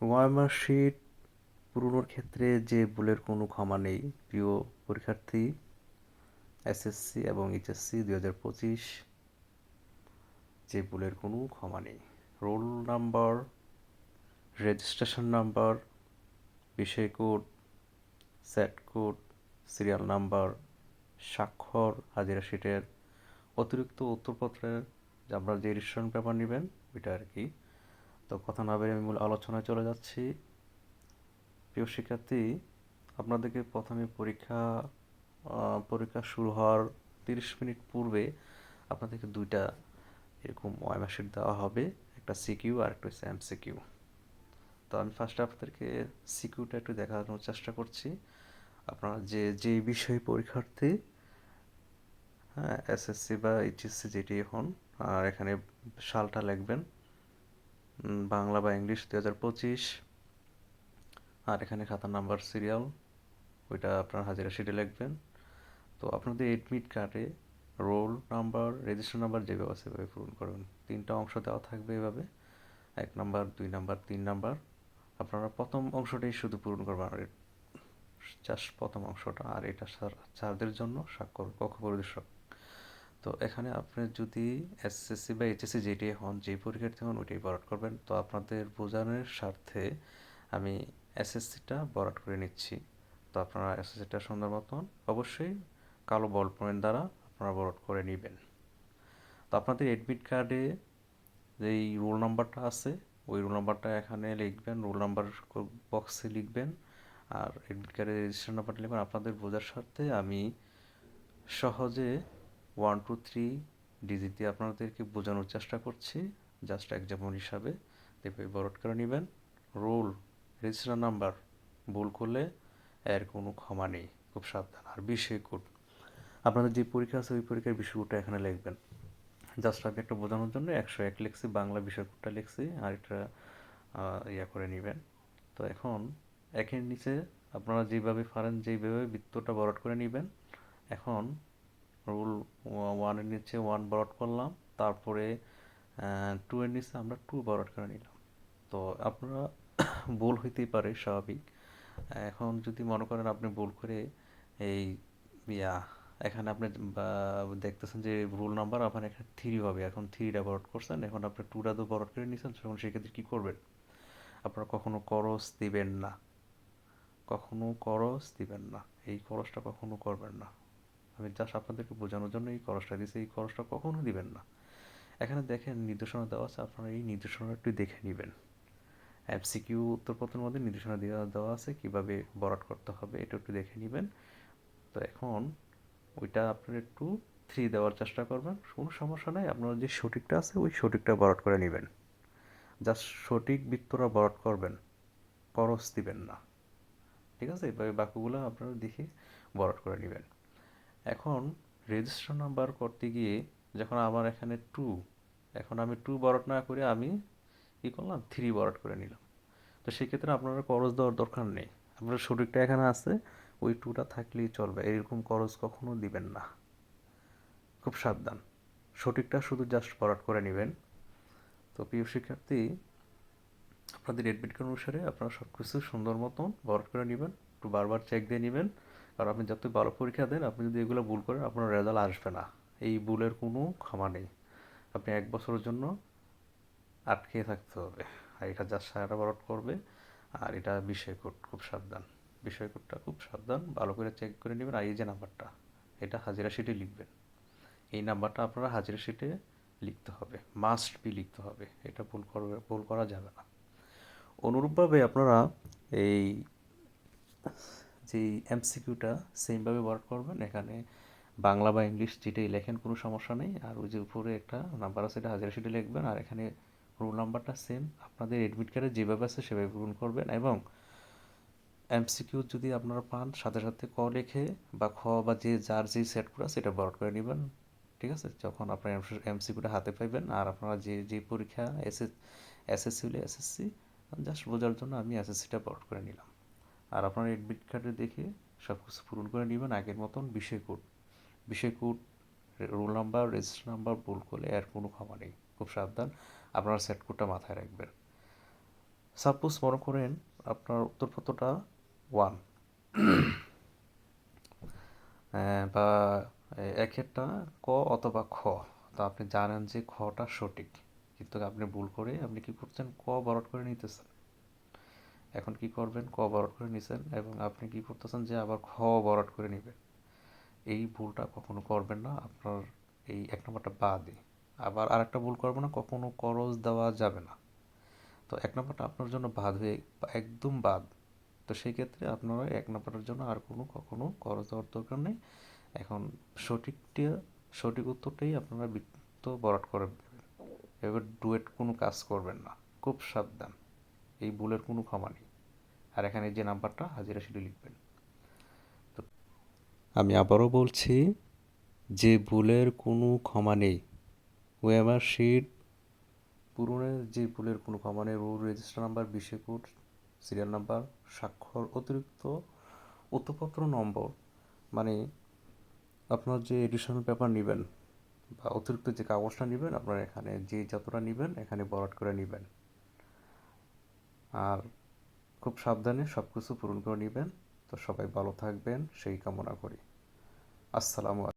ওয়াইমার sheet পুরনোর ক্ষেত্রে যে ভুলের কোনো ক্ষমা নেই, প্রিয় পরীক্ষার্থী এসএসসি এবং এইচএসসি দুই হাজার পঁচিশ, যে ভুলের কোনো ক্ষমা নেই। রোল নাম্বার, রেজিস্ট্রেশন নাম্বার, বিষয় code, set code, serial number, স্বাক্ষর, হাজিরা শিটের অতিরিক্ত উত্তরপত্রের আপনারা যে রেজিস্ট্রেশন পেপার নেবেন, ওইটা আর কি। তো কথা না বেরিয়ে আমি মূল আলোচনায় চলে যাচ্ছি। প্রিয় শিক্ষার্থী, আপনাদেরকে প্রথমে পরীক্ষা পরীক্ষা শুরু হওয়ার তিরিশ মিনিট পূর্বে আপনাদেরকে দুইটা এরকম ওয়াইমার্কশিট দেওয়া হবে, একটা সিকিউ আর একটা হচ্ছে এমসিকিউ তো আমি ফার্স্টে আপনাদেরকে সিকিউটা একটু দেখানোর চেষ্টা করছি। আপনারা যে যে বিষয় পরীক্ষার্থী হ্যাঁ এসএসসি বা এইচএসসি যেটি হন আর এখানে সালটা লিখবেন। বাংলা বা ইংলিশ দু হাজার পঁচিশ। আর এখানে খাতার নাম্বার সিরিয়াল, ওইটা আপনার হাজিরা শিটে লিখবেন। তো আপনাদের এডমিট কার্ডে রোল নাম্বার রেজিস্টার নাম্বার যেভাবে আছে সেভাবে পূরণ করবেন। তিনটা অংশ দেওয়া থাকবে এভাবে। এক নাম্বার দুই নাম্বার তিন নাম্বার আপনারা প্রথম অংশটাই শুধু পূরণ করবেন, আর জাস্ট প্রথম অংশটা আর এটা স্যারদের জন্য স্বাক্ষর কক্ষ পরিদর্শক। তো এখানে আপনি যদি এসএসসি বা এইচএসসি যেটি হন, যেই পরীক্ষার্থী হন, ওইটাই বরাট করবেন। তো আপনাদের বোঝানোর স্বার্থে আমি এসএসসিটা বরাট করে নিচ্ছি। তো আপনারা এসএসসিটা সুন্দর মতন অবশ্যই কালো বল পয়েন্ট দ্বারা আপনারা বরাট করে নেবেন। তো আপনাদের এডমিট কার্ডে যেই রোল নাম্বারটা আছে, ওই রোল নাম্বারটা এখানে লিখবেন রোল নাম্বার বক্সে লিখবেন। আর এডমিট কার্ডের রেজিস্ট্রেশন নাম্বারটা লিখবেন। আপনাদের বোঝার স্বার্থে আমি সহজে ওয়ান টু থ্রি ডিজিট দিয়ে আপনাদেরকে বোঝানোর চেষ্টা করছি। জাস্ট এক্সাম্পল হিসাবে দেখবে বরট করে নেবেন। রোল রেজিস্ট্রার নাম্বার ভুল করলে এর কোনো ক্ষমা নেই। খুব সাবধান, আর বিষয় কোড আপনাদের যে পরীক্ষা আছে, ওই পরীক্ষার বিষয় কোডটা এখানে লিখবেন। জাস্ট আমি একটা বোঝানোর জন্য একশো এক লিখছি, বাংলা বিষয় কোডটা লিখছি, আর এটা ইয়া করে নেবেন। তো এখন একের নিচে আপনারা যেভাবে পারেন যেইভাবে বৃত্তটা বরট করে নেবেন। এখন রুল ওয়ানের নিচে ওয়ান বরট করলাম, তারপরে টু এর নিচে আমরা টু বরট করে নিলাম। তো আপনারা ভুল হইতেই পারে, স্বাভাবিক। এখন যদি মনে করেন আপনি ভুল করে এই, ইয়া, এখানে আপনি দেখতেছেন যে রুল নাম্বার আপনার এখানে থ্রি হবে। এখন থ্রিটা বরট করছেন, এখন আপনি টুটা তো বরট করে নিয়েছেন তখন সেক্ষেত্রে কী করবেন? আপনারা কখনো করস দিবেন না। কখনো করস দিবেন না। এই করসটা কখনো করবেন না। আমি জাস্ট আপনাদেরকে বোঝানোর জন্য এই খরচটা দিয়েছি। এই খরচটা কখনো দিবেন না। এখানে দেখেন নির্দেশনা দেওয়া আছে, আপনারা এই নির্দেশনা একটু দেখে নেবেন। এমসিকিউ উত্তরপত্রের মধ্যে নির্দেশনা দেওয়া দেওয়া আছে, কীভাবে বরাট করতে হবে, এটা একটু দেখে নেবেন। তো এখন ওইটা আপনারা একটু থ্রি দেওয়ার চেষ্টা করবেন। কোনো সমস্যা নাই, আপনারা যে সঠিকটা আছে, ওই সঠিকটা বরাট করে নেবেন। জাস্ট সঠিক বৃত্তরা বরাট করবেন করস দিবেন না। ঠিক আছে? এভাবে বাক্যগুলো আপনারা দেখে বরাট করে নেবেন। এখন রেজিস্টার নাম্বার করতে গিয়ে যখন আমার এখানে টু এখন আমি টু বরট না করে আমি কী করলাম? থ্রি বরট করে নিলাম। তো সেক্ষেত্রে আপনারা করজ দেওয়ার দরকার নেই। আপনার সঠিকটা এখানে আছে, ওই টুটা থাকলেই চলবে। এরকম করজ কখনো দিবেন না। খুব সাবধান। সঠিকটা শুধু জাস্ট বরাট করে নেবেন। তো প্রিয় শিক্ষার্থী, আপনাদের এডমিট কার্ড অনুসারে আপনারা সব কিছু সুন্দর মতন বরাট করে নেবেন। একটু বারবার চেক দিয়ে নেবেন। আর আপনি যত ভালো পরীক্ষা দেন, আপনি যদি এগুলো ভুল করেন, আপনার রেজাল্ট আসবে না। এই ভুলের কোনো ক্ষমা নেই। আপনি এক বছরের জন্য আটকে থাকতে হবে। আর এটা যা সারা বারট করবে, আর এটা বিষয় কোড খুব সাবধান। বিষয় কোডটা খুব সাবধান, ভালো করে চেক করে নেবেন। আর এই যে নাম্বারটা, এটা হাজিরা শিটে লিখবেন। এই নাম্বারটা আপনারা হাজিরা শিটে লিখতে হবে। মাস্ট বি লিখতে হবে। এটা ভুল করবে, ভুল করা যাবে না। অনুরূপভাবে আপনারা এই যেই এমসিকিউটা সেমভাবে ওয়ার্ক করবেন, এখানে বাংলা বা ইংলিশ যেটাই লেখেন কোনো সমস্যা নেই, আর ওই যে উপরে একটা নাম্বার আছে, এটা হাজার সিটে লিখবেন, আর এখানে রোল নাম্বারটা সেম আপনাদের এডমিট কার্ডে যেভাবে আছে সেভাবে পূরণ করবেন, এবং এমসিকিউ যদি আপনারা পান, সাথে সাথে ক লেখে বা খ বা যে যার যেই সেট করা সেটা বরট করে নেবেন, ঠিক আছে? যখন আপনার এমসিকিউটা হাতে পাইবেন, আর আপনারা যে যে পরীক্ষা এস এসএসসি হলে এসএসসি জাস্ট বোঝার জন্য আমি এসএসসিটা বরট করে নিলাম। আর আপনার এডমিট কার্ডে দেখে সব কিছু পূরণ করে নেবেন। আগের মতন বিষয় কোড বিষয় code roll number register number ভুল করলে এর কোনো ক্ষমা নেই। খুব সাবধান, আপনারা সেট কোডটা মাথায় রাখবেন। সাপোজ মনে করেন আপনার উত্তরপত্রটা ওয়ান বা একেরটা ক অথবা খ। তো আপনি জানেন যে খটা সঠিক। কিন্তু আপনি ভুল করে আপনি কি করছেন? ক বরট করে নিতেছেন। এখন কি করবেন? ক বরট করে নিছেন এবং আপনি কি করতেছেন যে আবার খ বরট করে নেবেন। এই ভুলটা কখনো করবেন না। আপনার এই এক নম্বরটা বাদে। আবার আরেকটা ভুল করবেন না, কখনো করজ দেওয়া যাবে না। তো এক নম্বরটা আপনার জন্য বাদ হয়ে একদম বাদ। তো সেই ক্ষেত্রে আপনারা এক নম্বরের জন্য আর কোনো কখনো খরচ দেওয়ার দরকার নেই। এখন সঠিকটা, সঠিক উত্তরটাই আপনারা বৃত্ত বরাট করে এবার ডুয়েট কোনো কাজ করবেন না। খুব সাবধান। এই ভুলের কোনো ক্ষমা নেই। আর এখানে যে নাম্বারটা, হাজিরা সেটি লিখবেন। তো আমি আবারও বলছি, যে ভুলের কোনো ক্ষমা নেই। ওয়েমার শিট পূরণের যে ভুলের কোনো ক্ষমা নেই, রোল রেজিস্টার নাম্বার বিশে কোড সিরিয়াল নাম্বার স্বাক্ষর, অতিরিক্ত উত্তরপত্র, নম্বর মানে আপনার যে এডিশনাল পেপার নেবেন বা অতিরিক্ত যে কাগজটা নেবেন, আপনার এখানে যে যতটা নেবেন, এখানে বরাট করে নেবেন। আর খুব সাবধানে সব কিছু পূরণ করে নেবেন। তো সবাই ভালো থাকবেন, সেই কামনা করি। আসসালামু